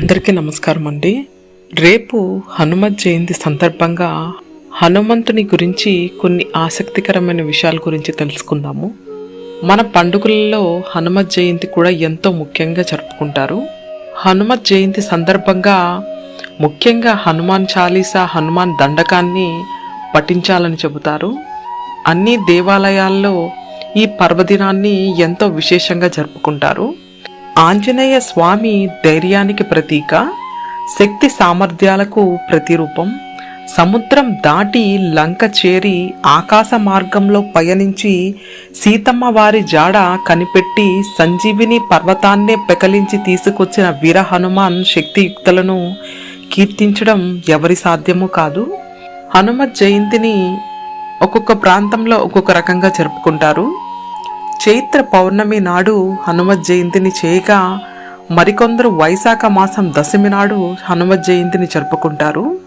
అందరికీ నమస్కారం అండి. రేపు హనుమత్ జయంతి సందర్భంగా హనుమంతుని గురించి కొన్ని ఆసక్తికరమైన విషయాల గురించి తెలుసుకుందాము. మన పండుగలలో హనుమత్ జయంతి కూడా ఎంతో ముఖ్యంగా జరుపుకుంటారు. హనుమత్ జయంతి సందర్భంగా ముఖ్యంగా హనుమాన్ చాలీసా హనుమాన్ దండకాన్ని పఠించాలని చెబుతారు. అన్ని దేవాలయాల్లో ఈ పర్వదినాన్ని ఎంతో విశేషంగా జరుపుకుంటారు. ఆంజనేయ స్వామి ధైర్యానికి ప్రతీక శక్తి సామర్థ్యాలకు ప్రతిరూపం సముద్రం దాటి లంక చేరి ఆకాశ మార్గంలో పయనించి సీతమ్మ వారి జాడ కనిపెట్టి సంజీవిని పర్వతాన్నే పెకలించి తీసుకొచ్చిన వీర హనుమాన్ శక్తియుక్తులను కీర్తించడం ఎవరి సాధ్యము కాదు. హనుమత్ జయంతిని ఒక్కొక్క ప్రాంతంలో ఒక్కొక్క రకంగా జరుపుకుంటారు. చైత్ర పౌర్ణమి నాడు హనుమత్ జయంతిని చేయగా మరికొందరు వైశాఖ మాసం దశమి నాడు హనుమత్ జయంతిని జరుపుకుంటారు.